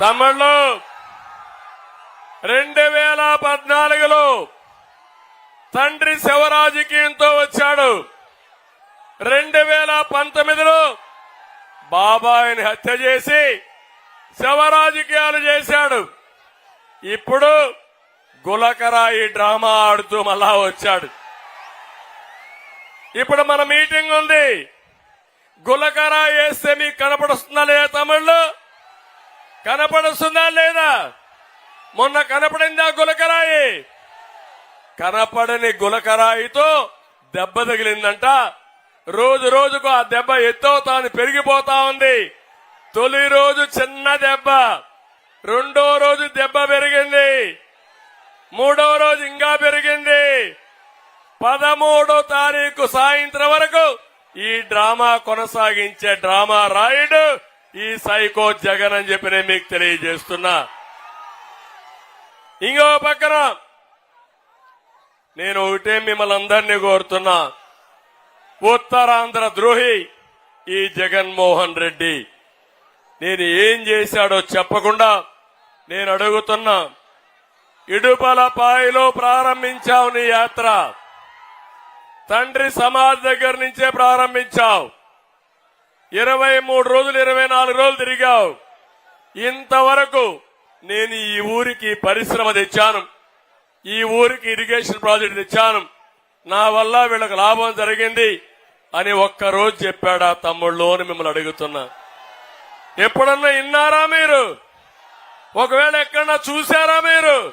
తమ్ముళ్ళు రెండు వేల పద్నాలుగులో తండ్రి శివరాజకీయంతో వచ్చాడు. రెండు వేల పంతొమ్మిదిలో బాబాయిని హత్య చేసి శవరాజకీయాలు చేశాడు. ఇప్పుడు గులకరాయి డ్రామా ఆడుతూ మళ్ళా వచ్చాడు. ఇప్పుడు మన మీటింగ్ ఉంది. గులకరాయి వేస్తే మీకు కనపడుస్తుందా లేదా తమిళ్ళో? కనపడుస్తుందా లేదా? మొన్న కనపడిందా గులకరాయి? కనపడని గులకరాయితో దెబ్బ తగిలిందంట. రోజు రోజుకు ఆ దెబ్బ ఎత్తవుతాను పెరిగిపోతా ఉంది. తొలి రోజు చిన్న దెబ్బ. రెండో రోజు దెబ్బ పెరిగింది. మూడో రోజు ఇంకా పెరిగింది. పదమూడో తారీఖు సాయంత్రం వరకు ఈ డ్రామా కొనసాగించే డ్రామా రాయుడు ఈ సైకో జగన్ అని చెప్పి నేను మీకు తెలియజేస్తున్నా. ఇంకో పక్కన నేను ఒకటే మిమ్మల్ని అందరినీ కోరుతున్నా. ఉత్తరాంధ్ర ద్రోహి ఈ జగన్మోహన్ రెడ్డి. నేను ఏం చేశాడో చెప్పకుండా నేను అడుగుతున్నా ఇడుపలపాయిలో ప్రారంభించావు నీ యాత్ర. తండ్రి సమాజ్ దగ్గర నుంచే ప్రారంభించావు. ఇరవై మూడు రోజులు ఇరవై నాలుగు రోజులు తిరిగావు. ఇంతవరకు నేను ఈ ఊరికి పరిశ్రమ తెచ్చాను. ఈ ఊరికి ఇరిగేషన్ ప్రాజెక్ట్ తెచ్చాను. నా వల్ల వీళ్ళకి లాభం జరిగింది అని ఒక్క రోజు చెప్పాడా తమ్ముళ్ళు అని మిమ్మల్ని అడుగుతున్నా. ఎప్పుడన్నా విన్నారా మీరు? ఒకవేళ ఎక్కడన్నా చూసారా మీరు?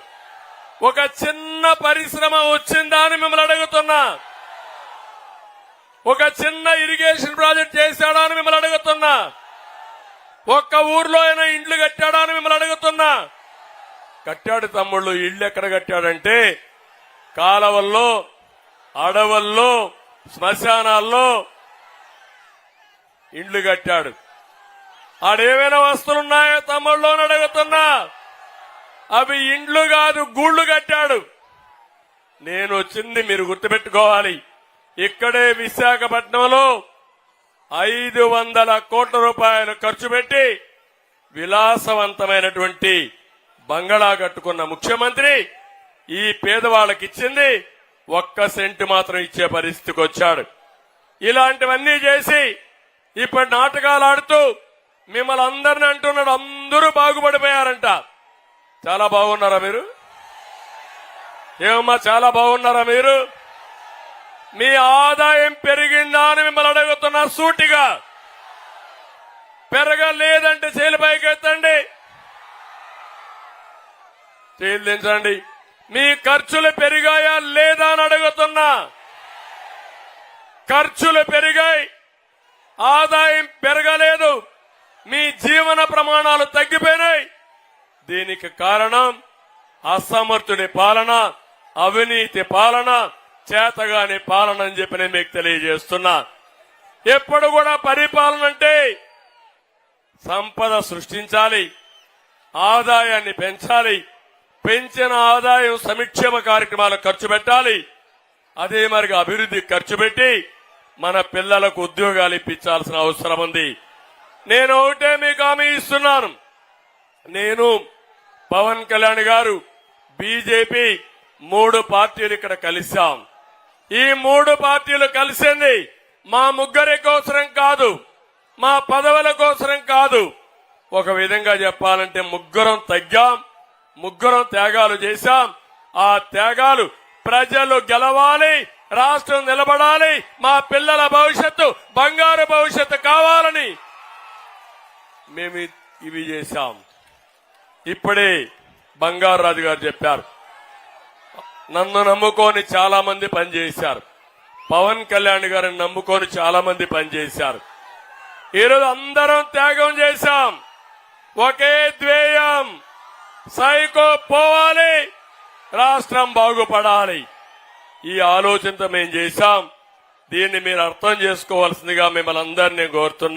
ఒక చిన్న పరిశ్రమ వచ్చిందా అని మిమ్మల్ని అడుగుతున్నా. ఒక చిన్న ఇరిగేషన్ ప్రాజెక్ట్ చేశాడా అని మిమ్మల్ని అడుగుతున్నా. ఒక్క ఊర్లో అయినా ఇండ్లు కట్టాడా అని మిమ్మల్ని అడుగుతున్నా. కట్టాడు తమ్ముళ్ళు ఇళ్ళు ఎక్కడ కట్టాడంటే కాలవల్లో అడవుల్లో శ్మశానాల్లో ఇండ్లు కట్టాడు. ఆడేమైనా వస్తువులున్నాయో తమ్ముళ్ళు అని అడుగుతున్నా. అవి ఇండ్లు కాదు గూళ్ళు కట్టాడు. నేను వచ్చింది మీరు గుర్తుపెట్టుకోవాలి. ఇక్కడే విశాఖపట్నంలో ఐదు వందల కోట్ల రూపాయలు ఖర్చు పెట్టి విలాసవంతమైనటువంటి బంగళా కట్టుకున్న ముఖ్యమంత్రి ఈ పేదవాళ్ళకి ఇచ్చింది ఒక్క సెంటు మాత్రం ఇచ్చే పరిస్థితికి వచ్చాడు. ఇలాంటివన్నీ చేసి ఇప్పుడు నాటకాలు ఆడుతూ మిమ్మల్ని అందరిని అంటున్నాడు. అందరూ బాగుపడిపోయారంట. చాలా బాగున్నారా మీరు? ఏమమ్మా చాలా బాగున్నారా మీరు? మీ ఆదాయం పెరిగిందా అని మిమ్మల్ని అడుగుతున్నా సూటిగా. పెరగలేదంటే చేలు పైకి ఎత్తండి చేలు దించండి. మీ ఖర్చులు పెరిగాయా లేదా అని అడుగుతున్నా. ఖర్చులు పెరిగాయి. ఆదాయం పెరగలేదు. మీ జీవన ప్రమాణాలు తగ్గిపోయినాయి. దీనికి కారణం అసమర్థుడి పాలన అవినీతి పాలన చేతగాని పాలన అని చెప్పి నేను మీకు తెలియజేస్తున్నా. ఎప్పుడు కూడా పరిపాలన అంటే సంపద సృష్టించాలి ఆదాయాన్ని పెంచాలి పెంచిన ఆదాయం సంక్షేమ కార్యక్రమాలకు ఖర్చు పెట్టాలి అదే మరిగా అభివృద్ధి ఖర్చు పెట్టి మన పిల్లలకు ఉద్యోగాలు ఇప్పించాల్సిన అవసరం ఉంది. నేను ఒకటే మీకు హామీ ఇస్తున్నాను. నేను పవన్ కళ్యాణ్ గారు బీజేపీ మూడు పార్టీలు ఇక్కడ కలిశాం. ఈ మూడు పార్టీలు కలిసింది మా ముగ్గురి కోసరం కాదు మా పదవుల కోసరం కాదు. ఒక విధంగా చెప్పాలంటే ముగ్గురం తగ్గాం ముగ్గురం త్యాగాలు చేశాం. ఆ త్యాగాలు ప్రజలు గెలవాలి రాష్ట్రం నిలబడాలి మా పిల్లల భవిష్యత్తు బంగారు భవిష్యత్తు కావాలని మేము ఇవి చేశాం. ఇప్పుడే బంగారు రాజు గారు చెప్పారు నన్ను నమ్ముకొని చాలా మంది పనిచేశారు. పవన్ కళ్యాణ్ గారిని నమ్ముకొని చాలా మంది పనిచేశారు. ఈరోజు అందరం త్యాగం చేశాం. ఒకే ద్వేయం. సైకో పోవాలి. రాష్ట్రం బాగుపడాలి. ఈ ఆలోచనతో మేము చేశాం. దీన్ని మీరు అర్థం చేసుకోవాల్సిందిగా మిమ్మల్ని అందరినీ కోరుతున్నా.